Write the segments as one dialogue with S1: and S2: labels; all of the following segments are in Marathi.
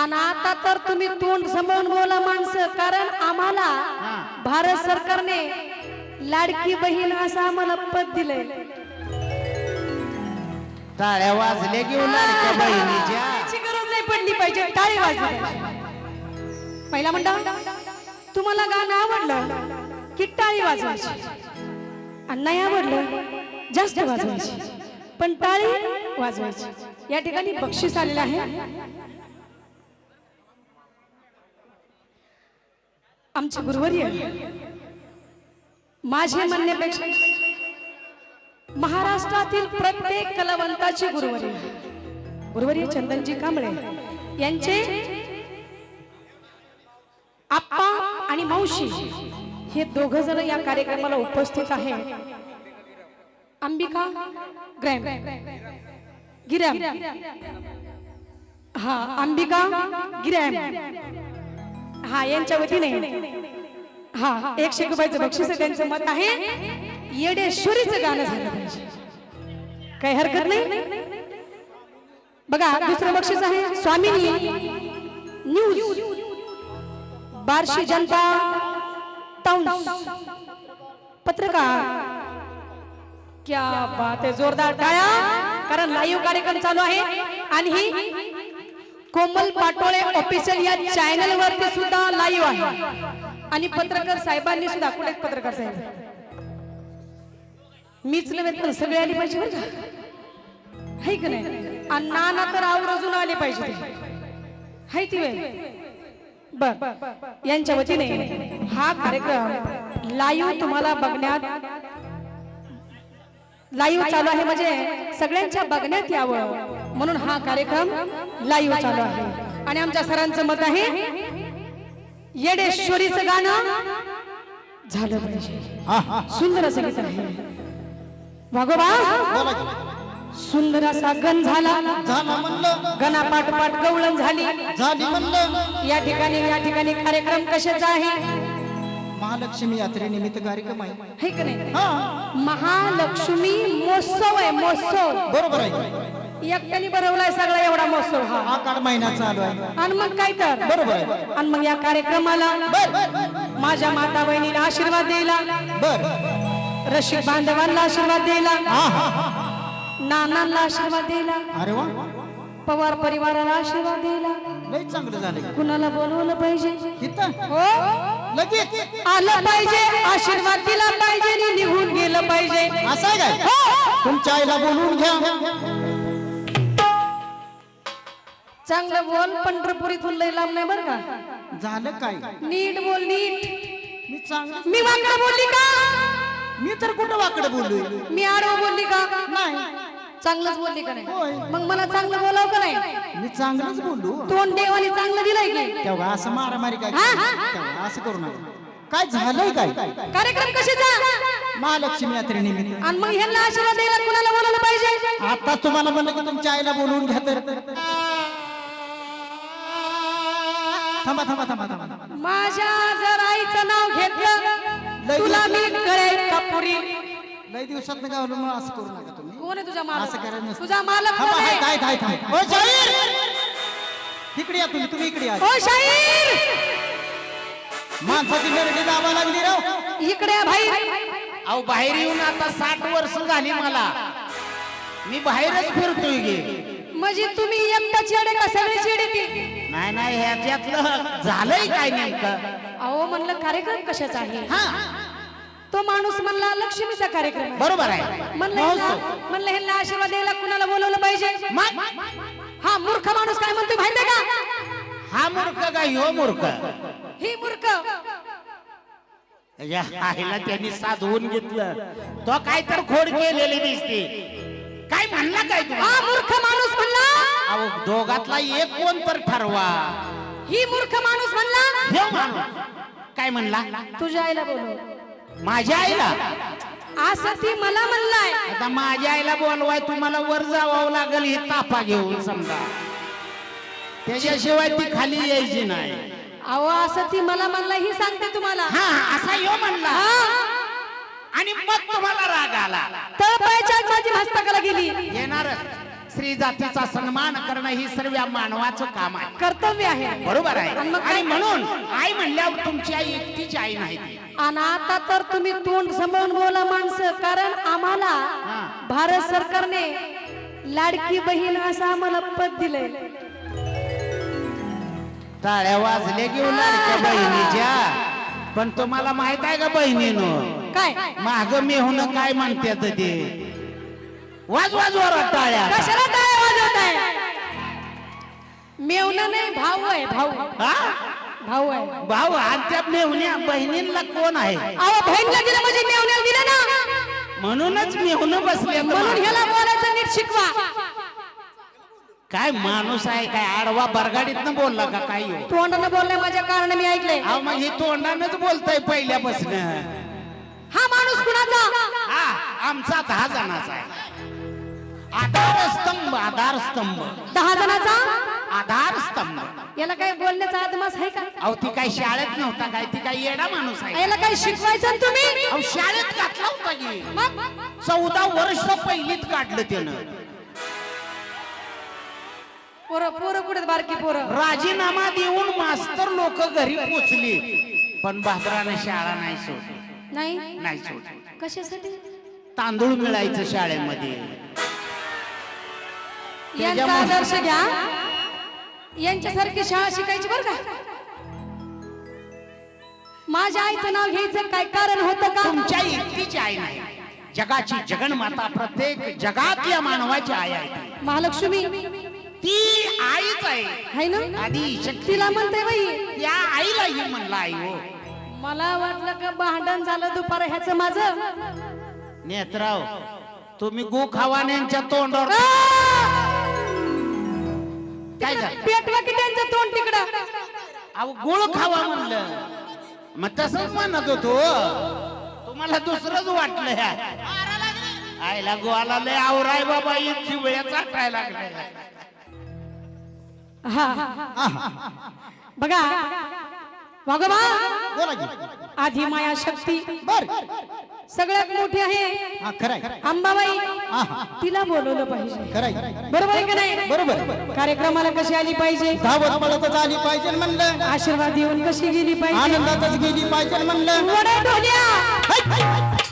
S1: आणि आता तर तुम्ही तोंड सांभाळून बोला माणसं कारण आम्हाला भारत सरकारने लाडकी बहीण असं आम्हाला पद दिलंय.
S2: टाळ्या वाजल्या घेऊन लाडक्या बहिणीच्या.
S1: टाळ्याची गरज नाही पडली पाहिजे टाळी वाजली पाहिजे. पहिला म्हणता तुम्हाला गाणं आवडलं की टाळी वाजवायची? आणि नाही आवडलं जास्त वाजवायची. पण टाळी वाजवायची. या ठिकाणी बक्षीस आलेलं आहे. आमचे गुरुवर्य माझे म्हणण्यापेक्षा महाराष्ट्रातील प्रत्येक कलावंताची गुरुवर्य गुरुवर्य चंदनजी कांबळे. यांचे आप्पा आणि मावशी हे दोघ जण या कार्यक्रमाला उपस्थित आहे अंबिका ग्रॅम. गिरॅम. हा अंबिका गिरॅम. हा यांच्या वतीने. हा एकशे रुपयाचं बक्षीस त्यांचं मत आहे. येडेश्वरीचं गाणं झालं पाहिजे. काही हरकत नाही? बघा दुसरं बक्षीस आहे स्वामिनी न्यूज. बार्शी जनता पत्रकार. क्या बात आहे जोरदार टाळ्या. कारण लाईव्ह कार्यक्रम चालू आहे. आणि ही कोमल पाटोळे ऑफिशियल या चॅनल वरती सुद्धा लाईव्ह आहे. आणि पत्रकार साहेबांनी सुद्धा कुठे पत्रकार साहेब? मीच नव्हे तर सगळे आले पाहिजे बरं का? का नाही? आणि नाना तर आवर्जून आले पाहिजे हाय ती वेळ बर यांच्या वतीने हा कार्यक्रम लाईव्ह तुम्हाला बघण्यात लाईव्ह चालू आहे म्हणजे सगळ्यांच्या बघण्यात यावं. म्हणून हा कार्यक्रम लाईव्ह चालू आहे. आणि आमच्या सरांचं मत आहे येडेश्वरीचं गाणं झालं पाहिजे. सुंदर असं गीत आहे.
S2: की.
S1: सुंदर असा गण झाला.
S2: झालं म्हणलं.
S1: गणा पाठ पाठ गवळण झाली.
S2: झाली म्हणलं.
S1: या ठिकाणी या ठिकाणी कार्यक्रम कशाचा आहे?
S2: महालक्ष्मी यात्रेनिमित्त कार्यक्रम आहे.
S1: है का नाही?
S2: हा.
S1: महालक्ष्मी महोत्सव आहे महोत्सव.
S2: बरोबर आहे.
S1: एकट्याने भरवलाय सगळा एवढा महोत्सव हा.
S2: आकाड महिना चालू आहे.
S1: आणि मग काय तर?
S2: बरोबर आहे.
S1: आणि मग या कार्यक्रमाला
S2: बर.
S1: माझ्या माता बहिणीला आशीर्वाद द्यायला
S2: बर.
S1: रसिक बांधवांना आशीर्वाद द्यायला
S2: हा हा हा.
S1: नानांना आशीर्वाद द्यायला
S2: अरे वा.
S1: पवार परिवाराला आशीर्वाद द्यायला.
S2: लय चांगलं झालं
S1: कुणाला बोलवलं पाहिजे?
S2: इथं?
S1: हो?
S2: लगेच.
S1: आलं पाहिजे आशीर्वाद दिला पाहिजे आणि निघून गेलं पाहिजे.
S2: असं आहे काय? तुमच्या आईला बोलवून घ्या.
S1: चांगलं बोल पंढरपुरीतून लय लांब नाही बरं का?
S2: झालं काय?
S1: नीट बोल नीट.
S2: मी चांगलं
S1: मी वाकडं बोलली का?
S2: मी तर कुठं वाकडं बोललोय?
S1: मी आडवं बोलली का?
S2: नाही.
S1: चांगलंच बोलली का नाही?
S2: होय.
S1: मग मला चांगलं बोलावं का नाही?
S2: मी चांगलंच बोललो.
S1: तोंड देवाने चांगलं दिलंय की?
S2: तेव्हा असं मारामारी काय
S1: हा?
S2: तेव्हा असं करू नका. काय झालंय काय?
S1: कार्यक्रम कशाचा?
S2: महालक्ष्मी यात्रेनिमित्त
S1: आणि मग ह्यांना आशीर्वाद द्यायला कुणाला बोलावलं पाहिजे?
S2: आता तुम्हाला म्हणलं की तुमच्या आईला बोलवून घ्या तर. थांबा थांबा थांबा थांबा.
S1: माझ्या जर आईचं नाव घेतलं तुला मी कळेल का पुरी?
S2: लय दिवसात नाही गावलं मग असं करू नका तुम्ही.
S1: कोण आहे तुझा
S2: असं
S1: मालक
S2: करायचं नसतं.
S1: तुझा मालक
S2: थांबा
S1: कोण
S2: हाय
S1: आहे?
S2: काय काय थांब. ओ शाहीर! इकडे या तुम्ही तुम्ही इकडे या.
S1: ओ शाहीर!
S2: माणसाची मेरडी दाबा लागली राव.
S1: इकडे या भाई
S3: अहो बाहेर येऊन आता साठ वर्ष झाली मला. मी बाहेरच फिरतोय गे.
S1: म्हणजे तुम्ही एकटाच येडे का? सगळे येडे की
S3: नाही नाही ह्याच्यातलं झालंय काय नेमकं?
S1: अहो म्हणलं कार्यक्रम कशाचा आहे?
S3: हा.
S1: तो माणूस म्हणला लक्ष्मीचा कार्यक्रम आहे.
S3: बरोबर आहे.
S1: म्हणलं ह्यांना- म्हणलं ह्यांना आशीर्वाद द्यायला कुणाला बोलवलं पाहिजे?
S3: मग
S1: हा मूर्ख माणूस काय म्हणतो माहितीये का?
S3: हा मूर्ख का ह्यो मूर्ख?
S1: ही मूर्ख.
S3: या आईला त्यांनी साधवून घेतलं. तो काय तर खोड केलेली दिसते. काय म्हणला काय
S1: हा
S3: तुम्ही
S1: मूर्ख माणूस म्हणला
S3: अहो दोघातला एक कोण तर ठरवा.
S1: ही मूर्ख माणूस म्हणला
S3: माणूस. काय म्हणला?
S1: तुझ्या आईला बोलव.
S3: माझ्या आईला?
S1: असं ती मला म्हणलाय.
S3: आता माझ्या आईला बोलवाय तुम्हाला वर जावं लागेल ही तापा घेऊन समजा. त्याच्याशिवाय ती खाली यायची नाही.
S1: अहो असं ती मला म्हणलाय ही सांगते तुम्हाला.
S3: हा असा यो म्हणला.
S1: हा.
S3: आणि मग तुम्हाला राग आला.
S1: तळपायच्या आत माझी हस्तकाला गेली.
S3: येणार. स्त्री जातीचा सन्मान करणं ही सर्व मानवाचं काम आहे.
S1: कर्तव्य आहे.
S3: बरोबर आहे.
S1: आणि
S3: म्हणून आई म्हणल्यावर तुमची आई एकटीची आई नाही ती.
S1: आणि आता तर तुम्ही तोंड सांभाळून बोला माणसं कारण आम्हाला. भारत सरकारने लाडकी बहीण असं आम्हाला पद दिलंय.
S3: टाळ्या वाजल्या घेऊन लाडक्या बहिणीच्या. पण तुम्हाला माहीत आहे का बहिणीनं?
S1: काय?
S3: माग मेहून काय म्हणतात ते? वाज वाज टाळ्या
S1: कशाला टाळ्या वाजवत आहे? मेवणं नाही भाऊ आहे भाऊ.
S3: हा?
S1: भाऊ आहे.
S3: भाऊ आणि त्या मेहुण्या बहिणींना कोण आहे?
S1: अहो बहीणला दिलं म्हणजे मेवण्याला दिलं ना.
S3: म्हणूनच मेहुन बसले
S1: म्हणून ह्याला बोलायचं नीट शिकवा.
S3: काय माणूस आहे काय आडवा बरगाडीत बोलला का काय हो?
S1: तोंडानं बोलले माझ्या कारण मी ऐकले
S3: अहो मग हे तोंडानच बोलताय पहिल्यापासून.
S1: हा माणूस कुणाचा?
S3: हा आमचा दहा जणाचा आहे. आधार स्तंभ आधार स्तंभ
S1: दहा जणाचा?
S3: आधार स्तंभ
S1: याला काय बोलण्याचा आदमास आहे का?
S3: अहो ती काय शाळेत नव्हता काय? ती काय येडा माणूस आहे.
S1: याला काय शिकवायचं तुम्ही?
S3: अहो शाळेत घातला होता की.
S1: मग?
S3: चौदा वर्ष पहिलीत काढलं त्यानं.
S1: पोरं पोरं कुठे बारकी पोरं?
S3: राजीनामा देऊन मास्तर लोक घरी पोचली. पण भाद्राने शाळा नाही सोडली.
S1: नाही?
S3: नाही सोडली.
S1: कशासाठी?
S3: तांदूळ मिळायचं शाळेमध्ये.
S1: यांचा आदर्श घ्या. यांच्यासारखी शाळा शिकायची बरं का? माझ्या आईचं नाव घ्यायचं काय कारण होतं का?
S3: तुमच्या एकटीची आई नाही. जगाची जगन्माता प्रत्येक जगातल्या मानवाची आई आहे.
S1: महालक्ष्मी.
S3: ती आईच आहे.
S1: आहे ना?
S3: आधी शक्ती
S1: तिला म्हणते बाई.
S3: त्या आईला ही म्हणला आई हो.
S1: मला वाटलं का भांडण झालं दुपार ह्याचं माझं?
S3: नेत्राव तुम्ही गो खावान्यांच्या तोंडावर काय झालं
S1: पेटवा की त्यांचं तोंड तिकडं?
S3: अहो गुळ खावा म्हणलं. मग तसंच म्हणत होतो. तुम्हाला दुसरंच वाटलं ह्या. आईला गोवाला लय आवराय बाबा इतकी वेळा चाटायला लागले.
S1: हा. बघा
S2: बोला की.
S1: आधी माया शक्ती.
S2: बर.
S1: सगळ्यात मोठी आहे.
S2: हा खराय.
S1: अंबाबाई
S2: हा हा
S1: तिला बोलवलं पाहिजे.
S2: खराय.
S1: बरोबर आहे का नाही?
S2: बरोबर.
S1: कार्यक्रमाला कशी आली पाहिजे?
S2: धावत पळतच आली पाहिजे म्हणलं.
S1: आशीर्वाद देऊन कशी गेली पाहिजे?
S2: आनंदातच गेली पाहिजे म्हणलं.
S1: वड्या ढोल्या!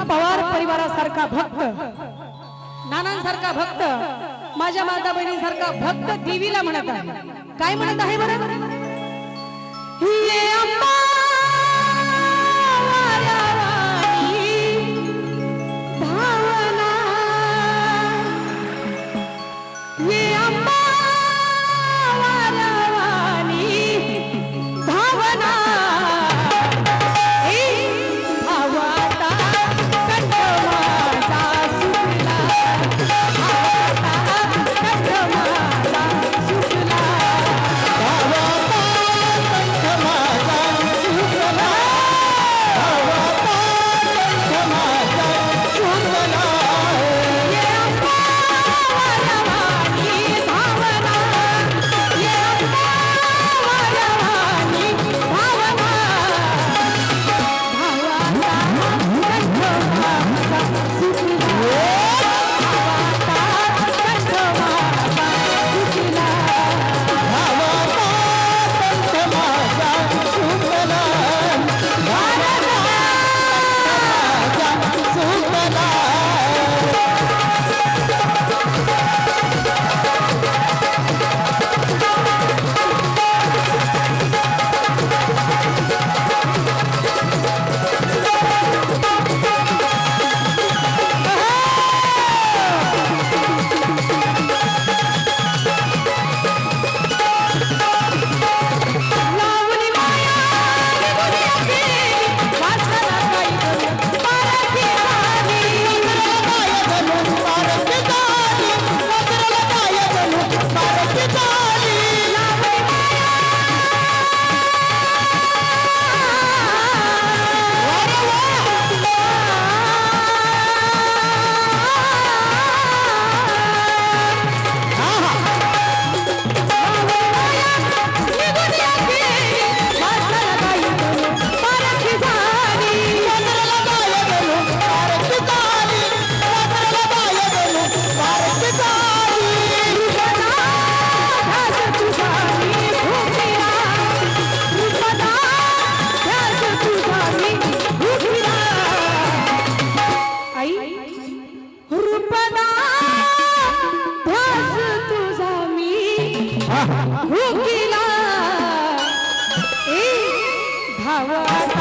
S1: या पवार परिवारासारखा भक्त नानांसारखा भक्त माझ्या माता बहिणीसारखा भक्त देवीला म्हणत आहे. काय म्हणत आहे बरं? हवा